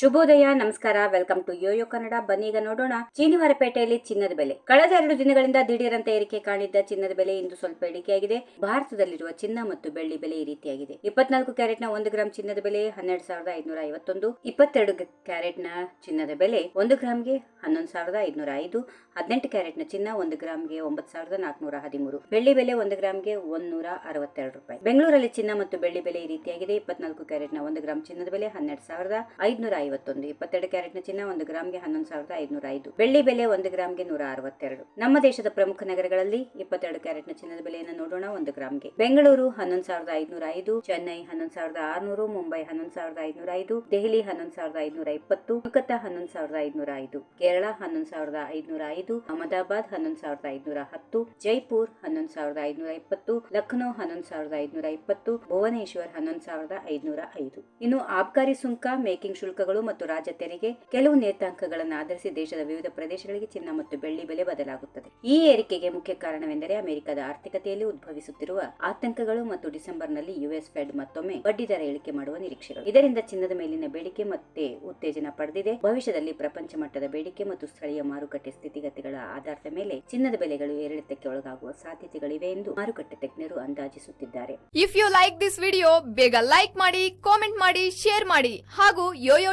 ಶುಭೋದಯ, ನಮಸ್ಕಾರ. Welcome to Yoyo Kannada. ಬನ್ನಿ ಈಗ ನೋಡೋಣ ಚೀನಿವಾರಪೇಟೆಯಲ್ಲಿ ಚಿನ್ನದ ಬೆಲೆ. ಕಳೆದ ಎರಡು ದಿನಗಳಿಂದ ದಿಢೀರಂತ ಏರಿಕೆ ಕಾಣಿದ್ದ ಚಿನ್ನದ ಬೆಲೆ ಇಂದು ಸ್ವಲ್ಪ ಇಳಿಕೆಯಾಗಿದೆ ಭಾರತದಲ್ಲಿರುವ ಚಿನ್ನ ಮತ್ತು ಬೆಳ್ಳಿ ಬೆಲೆ ಈ ರೀತಿಯಾಗಿದೆ. ಇಪ್ಪತ್ನಾಲ್ಕು ನ ಒಂದು ಗ್ರಾಂ ಚಿನ್ನದ ಬೆಲೆ, ಹನ್ನೆರಡು ಸಾವಿರದ ಐದುನೂರ ಐವತ್ತೊಂದು. ಇಪ್ಪತ್ತೆರಡು ಕ್ಯಾರೆಟ್ನ ಚಿನ್ನದ ಬೆಲೆ, ಒಂದು ಗ್ರಾಮ್ಗೆ ಹನ್ನೊಂದು ಸಾವಿರದ ಐದುನೂರ ಐದು. ಹದಿನೆಂಟು ಕ್ಯಾರೆಟ್ನ ಚಿನ್ನ, ಒಂದು ಗ್ರಾಮ್ಗೆ ಒಂಬತ್ತು ಸಾವಿರದ ನಾಲ್ಕುನೂರ ಹದಿಮೂರು. ಬೆಳ್ಳಿ ಬೆಲೆ, ಒಂದು ಗ್ರಾಮ್ಗೆ ಒಂದೂರ ಅರವತ್ತೆರಡು ರೂಪಾಯಿ. ಬೆಂಗಳೂರಲ್ಲಿ ಚಿನ್ನ ಮತ್ತು ಬೆಳ್ಳಿ ಬೆಲೆ ಈ ರೀತಿಯಾಗಿದೆ. ಇಪ್ಪತ್ನಾಲ್ಕು ಕ್ಯಾರೆಟ್ನ ಒಂದು ಗ್ರಾಂ ಚಿನ್ನದ ಬೆಲೆ, ಹನ್ನೆರಡು ಸಾವಿರದ ಐದುನೂರ ಐವತ್ತೊಂದು ಇಪ್ಪತ್ತೆರಡು ಕ್ಯಾರೆಟ್ನ ಚಿನ್ನ ಒಂದು ಗ್ರಾಮ್ಗೆ ಹನ್ನೊಂದು ಸಾವಿರದ ಐದುನೂರ ಐದು ಬೆಳ್ಳಿ ಬೆಲೆ ಒಂದು ಗ್ರಾಮ್ಗೆ ನೂರ ಅರವತ್ತೆರಡು ನಮ್ಮ ದೇಶದ ಪ್ರಮುಖ ನಗರಗಳಲ್ಲಿ ಇಪ್ಪತ್ತೆರಡು ಕ್ಯಾರೆಟ್ನ ಚಿನ್ನದ ಬೆಲೆಯನ್ನು ನೋಡೋಣ ಒಂದು ಗ್ರಾಮ್ಗೆ ಬೆಂಗಳೂರು ಹನ್ನೊಂದು ಸಾವಿರದ ಐದುನೂರ ಐದು ಚೆನ್ನೈ ಹನ್ನೊಂದು ಸಾವಿರದ ಆರುನೂರು ಮುಂಬೈ ಹನ್ನೊಂದು ಸಾವಿರದ ಐದುನೂರ ಐದು ದೆಹಲಿ ಹನ್ನೊಂದು ಸಾವಿರದ ಐದುನೂರ ಇಪ್ಪತ್ತು ಕೋಲ್ಕತ್ತಾ ಹನ್ನೊಂದು ಸಾವಿರದ ಐದುನೂರ ಐದು ಕೇರಳ ಹನ್ನೊಂದು ಸಾವಿರದ ಐದುನೂರ ಐದು ಅಹಮದಾಬಾದ್ ಹನ್ನೊಂದು ಸಾವಿರದ ಐದುನೂರ ಹತ್ತು ಜೈಪುರ್ ಹನ್ನೊಂದು ಸಾವಿರದ ಐದುನೂರ ಇಪ್ಪತ್ತು ಲಖನೌ ಹನ್ನೊಂದು ಸಾವಿರದ ಐದುನೂರ ಇಪ್ಪತ್ತು ಭುವನೇಶ್ವರ್ ಹನ್ನೊಂದು ಸಾವಿರದ ಐದುನೂರ ಐದು ಇನ್ನು ಆಬ್ಕಾರಿ ಸುಂಕ ಮೇಕಿಂಗ್ ಶುಲ್ಕಗಳು ಮತ್ತು ರಾಜ್ಯ ತೆರಿಗೆ ಕೆಲವು ನಿಯತಾಂಕಗಳನ್ನು ಆಧರಿಸಿ ದೇಶದ ವಿವಿಧ ಪ್ರದೇಶಗಳಿಗೆ ಚಿನ್ನ ಮತ್ತು ಬೆಳ್ಳಿ ಬೆಲೆ ಬದಲಾಗುತ್ತದೆ. ಈ ಏರಿಕೆಗೆ ಮುಖ್ಯ ಕಾರಣವೆಂದರೆ ಅಮೆರಿಕದ ಆರ್ಥಿಕತೆಯಲ್ಲಿ ಉದ್ಭವಿಸುತ್ತಿರುವ ಆತಂಕಗಳು ಮತ್ತು ಡಿಸೆಂಬರ್ನಲ್ಲಿ ಯುಎಸ್ ಫೆಡ್ ಮತ್ತೊಮ್ಮೆ ಬಡ್ಡಿ ದರ ಇಳಿಕೆ ಮಾಡುವ ನಿರೀಕ್ಷೆಗಳು. ಇದರಿಂದ ಚಿನ್ನದ ಮೇಲಿನ ಬೇಡಿಕೆ ಮತ್ತೆ ಉತ್ತೇಜನ ಪಡೆದಿದೆ. ಭವಿಷ್ಯದಲ್ಲಿ ಪ್ರಪಂಚ ಮಟ್ಟದ ಬೇಡಿಕೆ ಮತ್ತು ಸ್ಥಳೀಯ ಮಾರುಕಟ್ಟೆ ಸ್ಥಿತಿಗತಿಗಳ ಆಧಾರದ ಮೇಲೆ ಚಿನ್ನದ ಬೆಲೆಗಳು ಏರಿಳಿತಕ್ಕೆ ಒಳಗಾಗುವ ಸಾಧ್ಯತೆಗಳಿವೆ ಎಂದು ಮಾರುಕಟ್ಟೆ ತಜ್ಞರು ಅಂದಾಜಿಸುತ್ತಿದ್ದಾರೆ. If you like this video ಬೇಗ ಲೈಕ್ ಮಾಡಿ ಕಾಮೆಂಟ್ ಮಾಡಿ ಶೇರ್ ಮಾಡಿ ಹಾಗೂ ಯೋಯೋ